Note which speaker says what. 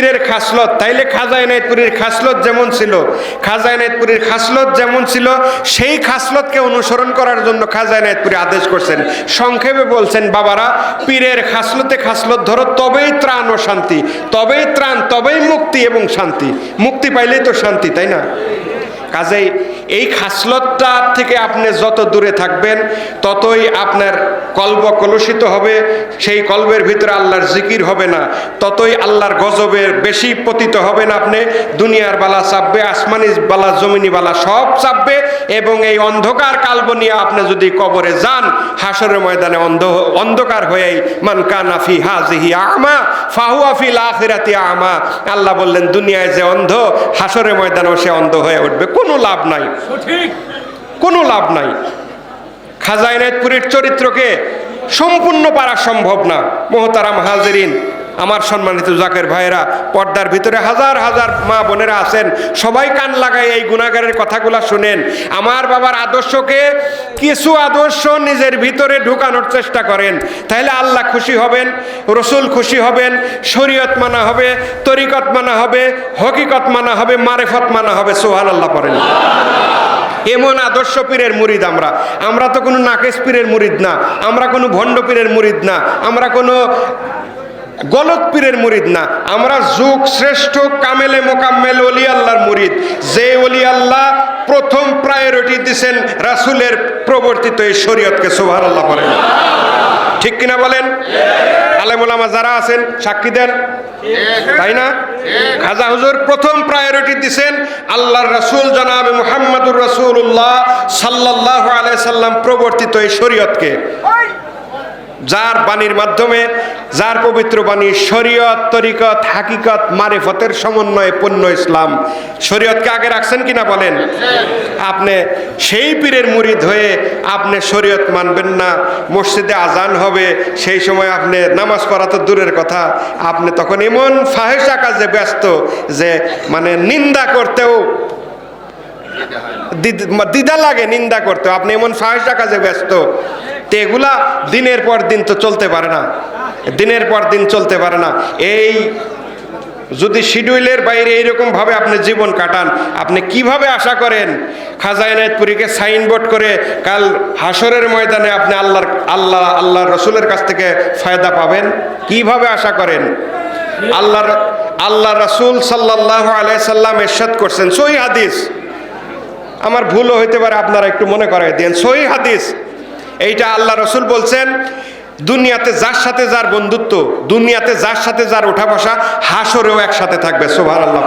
Speaker 1: পীরের খাসলত, তাইলে খাজা এনায়তপুরীর খাসলত যেমন ছিল খাজা এনায়তপুরীর খাসলত যেমন ছিল, সেই খাসলতকে অনুসরণ করার জন্য খাজা এনায়তপুরী আদেশ করছেন। সংক্ষেপে বলছেন, বাবারা, পীরের খাসলতে খাসলত ধরো, তবেই ত্রাণ ও শান্তি, তবেই ত্রাণ, তবেই মুক্তি এবং শান্তি। মুক্তি পাইলেই তো শান্তি, তাই না? কাজেই এই খাসলতটা থেকে আপনি যত দূরে থাকবেন, ততই আপনার কল্ব কলুষিত হবে, সেই কল্বের ভিতরে আল্লাহর জিকির হবে না, ততই আল্লাহর গজবের বেশি পতিত হবেন আপনি, দুনিয়ার বালা চাপবে, আসমানি বালা, জমিনি বালা সব চাপবে, এবং এই অন্ধকার কাল্ব নিয়ে আপনি যদি কবরে যান হাসরের ময়দানে অন্ধ, অন্ধকার হয়েই মান কানাফি হাজিহি আমা, ফাহুয়া ফিল আখিরাতি আমা। আল্লাহ বললেন, দুনিয়ায় যে অন্ধ হাসরের ময়দানেও সে অন্ধ হয়ে উঠবে, কোনো লাভ নাই। কোনো লাভ নাই। খাজা এনায়তপুরীর চরিত্রকে সম্পূর্ণ পারা সম্ভব না। মোহতারাম হাজেরিন, আমার সম্মানিত জাকের ভাইয়েরা, পর্দার ভিতরে হাজার হাজার মা বোনেরা আছেন। সবাই কান লাগায় এই গুণাগারের কথাগুলো শুনেন। আমার বাবার আদর্শকে কিছু আদর্শ নিজের ভিতরে ঢুকানোর চেষ্টা করেন। তাহলে আল্লাহ খুশি হবেন, রসুল খুশি হবেন, শরীয়ত মানা হবে, তরিকত মানা হবে, হকিকত মানা হবে, মারেফত মানা হবে সোহান আল্লাহ পড়েন। এমন আদর্শ পীরের মুরিদ আমরা। আমরা তো কোনো নাকেশ পীরের মুরিদ না আমরা কোনো ভণ্ড পীরের মুরিদ না আমরা কোনো গলত পীরের মুরিদ না। আমরা যুগ শ্রেষ্ঠ কামেলে মোকাম্মেল অলি আল্লাহর মুরিদ। যে অলি আল্লাহ প্রথম প্রায়োরিটি দিছেন রাসুলের প্রবর্তিত এই শরীয়তকে সোভার আল্লাহ বলেন। ঠিক কিনা বলেন? আলেমুলামা যারা আছেন সাক্ষী দেন। তাই না? খাজা হুজুর প্রথম প্রায়োরিটি দিছেন আল্লাহর রাসূল রাসূলুল্লাহ সাল্লাল্লাহু আলাইহি সাল্লাম প্রবর্তিত এই শরীয়তকে। যার বাণীর মাধ্যমে, যার পবিত্র বাণী শরীয়ত, তরিকত, হাকিকত, মারেফতের সমন্বয়ে পূর্ণ ইসলাম। শরীয়তকে আগে রাখছেন কিনা বলেন? আপনি সেই পীরের মুরিদ হয়ে আপনি শরীয়ত মানবেন না। মসজিদে আজান হবে, সেই সময় আপনি নামাজ পড়া তো দূরের কথা। আপনি তখন এমন ফাহেসা কাজে ব্যস্ত যে মানে নিন্দা করতেও দ্বিধা লাগে, নিন্দা করতে। আপনি এমন ফাহেসা কাজে ব্যস্ত। তো এগুলা দিনের পর দিন তো চলতে পারে না। দিনের পর দিন চলতে পারে না। এই যদি শিডিউলের বাইরে এইরকম ভাবে আপনি জীবন কাটান, আপনি কীভাবে আশা করেন খাজা এনায়তপুরীকে সাইনবোর্ড করে কাল হাসরের ময়দানে আপনি আল্লাহর, আল্লাহ আল্লাহ রসুলের কাছ থেকে ফায়দা পাবেন? কীভাবে আশা করেন? আল্লাহ আল্লাহ রসুল সাল্লাহ আলাইসাল্লাম এরশাদ করছেন। সই হাদিস। আমার ভুলও হইতে পারে, আপনারা একটু মনে করাই দেন সহি হাদিস, এইটা আল্লাহ রসুল বলছেন, দুনিয়াতে যার সাথে যার বন্ধুত্ব, দুনিয়াতে যার সাথে যার ওঠা বসা হাসরেও একসাথে থাকবে সোভার আল্লাহ